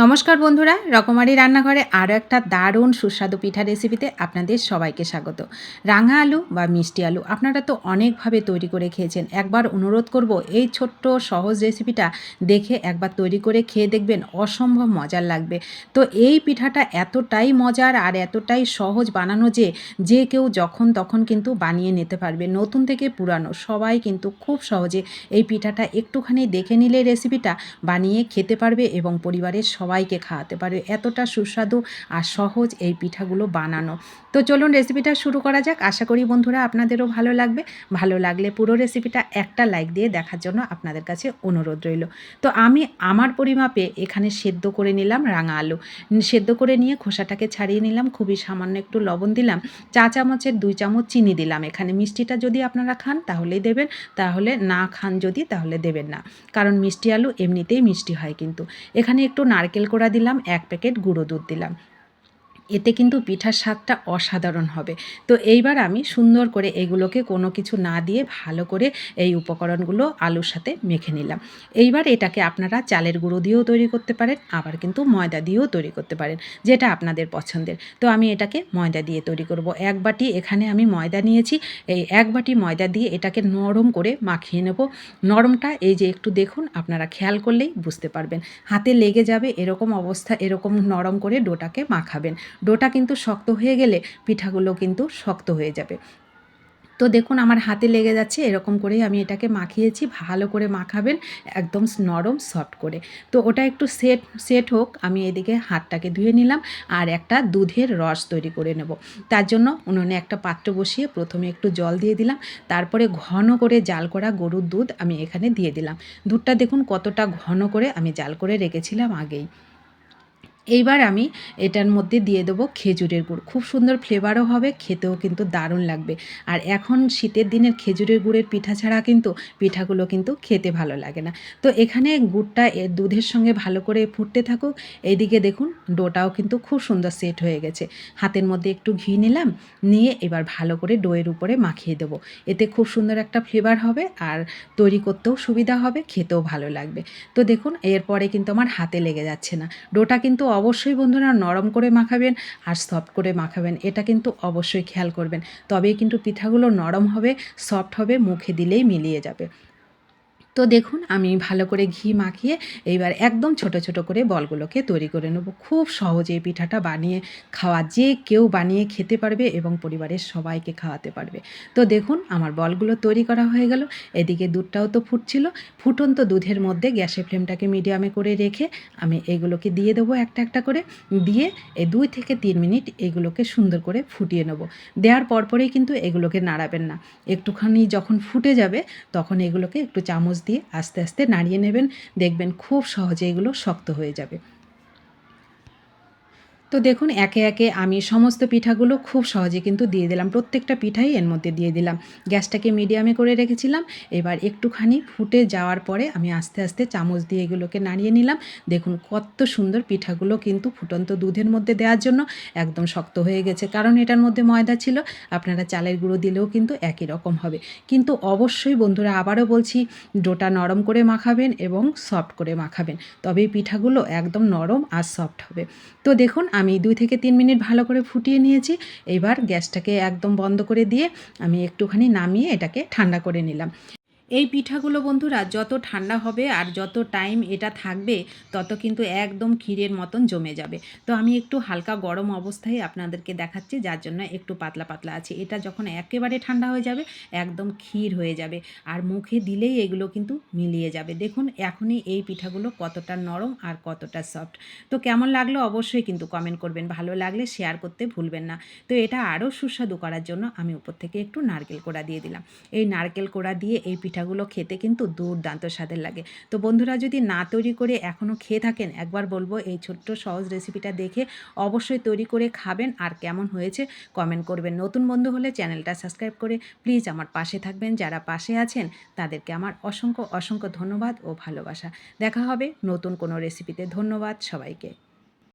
নমস্কার বন্ধুরা, রকমারি রান্নাঘরে আরও একটা দারুণ সুস্বাদু পিঠা রেসিপিতে আপনাদের সবাইকে স্বাগত। রাঙা আলু বা মিষ্টি আলু আপনারা তো অনেকভাবে তৈরি করে খেয়েছেন। একবার অনুরোধ করব এই ছোট্ট সহজ রেসিপিটা দেখে একবার তৈরি করে খেয়ে দেখবেন, অসম্ভব মজার লাগবে। তো এই পিঠাটা এতটাই মজার আর এতটাই সহজ বানানো যে যে কেউ যখন তখন কিন্তু বানিয়ে নিতে পারবে। নতুন থেকে পুরানো, সবাই কিন্তু খুব সহজে এই পিঠাটা একটুখানি দেখে নিলে রেসিপিটা বানিয়ে খেতে পারবে এবং পরিবারের সবাইকে খাওয়াতে পারবে এতটা সুস্বাদু আর সহজ এই পিঠাগুলো বানানো। তো চলুন রেসিপিটা শুরু করা যাক। আশা করি বন্ধুরা আপনাদেরও ভালো লাগবে। ভালো লাগলে পুরো রেসিপিটা একটা লাইক দিয়ে দেখার জন্য আপনাদের কাছে অনুরোধ রইল। তো আমি আমার পরিমাপে এখানে সেদ্ধ করে নিলাম রাঙা আলু। সেদ্ধ করে নিয়ে খোসাটাকে ছাড়িয়ে নিলাম, খুবই সামান্য একটু লবণ দিলাম, চা চামচের দুই চামচ চিনি দিলাম। এখানে মিষ্টিটা যদি আপনারা খান তাহলেই দেবেন, তাহলে না খান যদি তাহলে দেবেন না। কারণ মিষ্টি আলু এমনিতেই মিষ্টি হয় কিন্তু। এখানে একটু নারকেল কোড়া দিলাম এক প্যাকেট গুঁড়ো দুধ দিলাম। এতে কিন্তু পিঠার স্বাদটা অসাধারণ হবে। তো এইবার আমি সুন্দর করে এগুলোকে কোনো কিছু না দিয়ে ভালো করে এই উপকরণগুলো আলুর সাথে মেখে নিলাম। এইবার এটাকে আপনারা চালের গুঁড়ো দিয়েও তৈরি করতে পারেন, আবার কিন্তু ময়দা দিয়েও তৈরি করতে পারেন, যেটা আপনাদের পছন্দের। তো আমি এটাকে ময়দা দিয়ে তৈরি করব। এক বাটি এখানে আমি ময়দা নিয়েছি, এই এক বাটি ময়দা দিয়ে এটাকে নরম করে মাখিয়ে নেব। নরমটা এই যে একটু দেখুন, আপনারা খেয়াল করলেই বুঝতে পারবেন। হাতে লেগে যাবে, এরকম অবস্থা, এরকম নরম করে ডোটাকে মাখাবেন। ডোটা কিন্তু শক্ত হয়ে গেলে পিঠাগুলো কিন্তু শক্ত হয়ে যাবে। তো দেখুন আমার হাতে লেগে যাচ্ছে, এরকম করেই আমি এটাকে মাখিয়েছি, ভালো করে মাখাবেন, একদম নরম সফট করে। তো ওটা একটু সেট সেট হোক, আমি এদিকে হাতটাকে ধুয়ে নিলাম আর একটা দুধের রস তৈরি করে নেব। তার জন্য উনুনে একটা পাত্র বসিয়ে প্রথমে একটু জল দিয়ে দিলাম, তারপরে ঘন করে জাল করা গরুর দুধ আমি এখানে দিয়ে দিলাম। দুধটা দেখুন কতটা ঘন করে আমি জাল করে রেখেছিলাম আগেই। এইবার আমি এটার মধ্যে দিয়ে দেবো খেজুরের গুড়। খুব সুন্দর ফ্লেভারও হবে, খেতেও কিন্তু দারুণ লাগবে। আর এখন শীতের দিনের খেজুরের গুড়ের পিঠা ছাড়া কিন্তু পিঠাগুলো কিন্তু খেতে ভালো লাগে না। তো এখানে গুড়টা দুধের সঙ্গে ভালো করে ফুটতে থাকুক। এইদিকে দেখুন, ডোটাও কিন্তু খুব সুন্দর সেট হয়ে গেছে। হাতের মধ্যে একটু ঘি নিলাম, নিয়ে এবার ভালো করে ডোয়ের উপরে মাখিয়ে দেবো। এতে খুব সুন্দর একটা ফ্লেভার হবে আর তৈরি করতেও সুবিধা হবে, খেতেও ভালো লাগবে। তো দেখুন, এরপরে কিন্তু আমার হাতে লেগে যাচ্ছে না। ডোটা কিন্তু অবশ্যই বন্ধুরা নরম করে মাখাবেন আর সফট করে মাখাবেন, এটা কিন্তু অবশ্যই খেয়াল করবেন। তবেই কিন্তু পিঠাগুলো নরম হবে সফট হবে, মুখে দিলেই মিলিয়ে যাবে। তো দেখুন, আমি ভালো করে ঘি মাখিয়ে এইবার একদম ছোট ছোট করে বলগুলোকে তৈরি করে নেব। খুব সহজে এই পিঠাটা বানিয়ে খাওয়া যে কেউ বানিয়ে খেতে পারবে এবং পরিবারের সবাইকে খাওয়াতে পারবে। তো দেখুন, আমার বলগুলো তৈরি করা হয়ে গেল। এদিকে দুধটাও তো ফুটছিল। ফুটন্ত দুধের মধ্যে গ্যাসের ফ্লেমটাকে মিডিয়ামে করে রেখে আমি এগুলোকে দিয়ে দেবো একটা একটা করে। দিয়ে এই দুই থেকে তিন মিনিট এগুলোকে সুন্দর করে ফুটিয়ে নেব। দেওয়ার পরপরেই কিন্তু এগুলোকে নাড়াবেন না। একটুখানি যখন ফুটে যাবে, তখন এগুলোকে একটু চামচ দিয়ে আস্তে আস্তে নাড়িয়ে নেবেন। দেখবেন খুব সহজে এগুলো শক্ত হয়ে যাবে। তো দেখুন, একে একে আমি সমস্ত পিঠাগুলো খুব সহজে কিন্তু দিয়ে দিলাম। প্রত্যেকটা পিঠাই এর মধ্যে দিয়ে দিলাম। গ্যাসটাকে মিডিয়ামে করে রেখেছিলাম। এবার একটুখানি ফুটে যাওয়ার পরে আমি আস্তে আস্তে চামচ দিয়ে এগুলোকে নাড়িয়ে নিলাম। দেখুন, কত সুন্দর পিঠাগুলো কিন্তু ফুটন্ত দুধের মধ্যে দেওয়ার জন্য একদম শক্ত হয়ে গেছে। কারণ এটার মধ্যে ময়দা ছিল, আপনারা চালের গুঁড়ো দিলেও কিন্তু একই রকম হবে। কিন্তু অবশ্যই বন্ধুরা, আবারও বলছি, ডোটা নরম করে মাখাবেন এবং সফট করে মাখাবেন। তবেই পিঠাগুলো একদম নরম আর সফট হবে। তো দেখুন আমি দুই থেকে তিন মিনিট ভালো করে ফুটিয়ে নিয়েছি। এবার গ্যাসটাকে একদম বন্ধ করে দিয়ে আমি একটুখানি নামিয়ে এটাকে ঠান্ডা করে নিলাম। এই পিঠাগুলো বন্ধুরা যত ঠান্ডা হবে আর যত টাইম এটা থাকবে, তত কিন্তু একদম ক্ষীরের মতন জমে যাবে। তো আমি একটু হালকা গরম অবস্থায় আপনাদেরকে দেখাচ্ছি, যার জন্য একটু পাতলা পাতলা আছে। এটা যখন একেবারে ঠান্ডা হয়ে যাবে, একদম ক্ষীর হয়ে যাবে আর মুখে দিলেই এগুলো কিন্তু মিলিয়ে যাবে। দেখুন, এখনই এই পিঠাগুলো কতটা নরম আর কতটা সফট তো কেমন লাগল অবশ্যই কিন্তু কমেন্ট করবেন। ভালো লাগলে শেয়ার করতে ভুলবেন না। তো এটা আরও সুস্বাদু করার জন্য আমি উপর থেকে একটু নারকেল কোড়া দিয়ে দিলাম। এই নারকেল কোড়া দিয়ে এই পিঠা পিঠাগুলো খেতে কিন্তু দুর্দান্ত স্বাদের লাগে। তো বন্ধুরা, যদি না তৈরি করে এখনও খেয়ে থাকেন, একবার বলব এই ছোট্ট সহজ রেসিপিটা দেখে অবশ্যই তৈরি করে খাবেন আর কেমন হয়েছে কমেন্ট করবেন। নতুন বন্ধু হলে চ্যানেলটা সাবস্ক্রাইব করে প্লিজ আমার পাশে থাকবেন। যারা পাশে আছেন, তাদেরকে আমার অসংখ্য অসংখ্য ধন্যবাদ ও ভালোবাসা। দেখা হবে নতুন কোনো রেসিপিতে। ধন্যবাদ সবাইকে।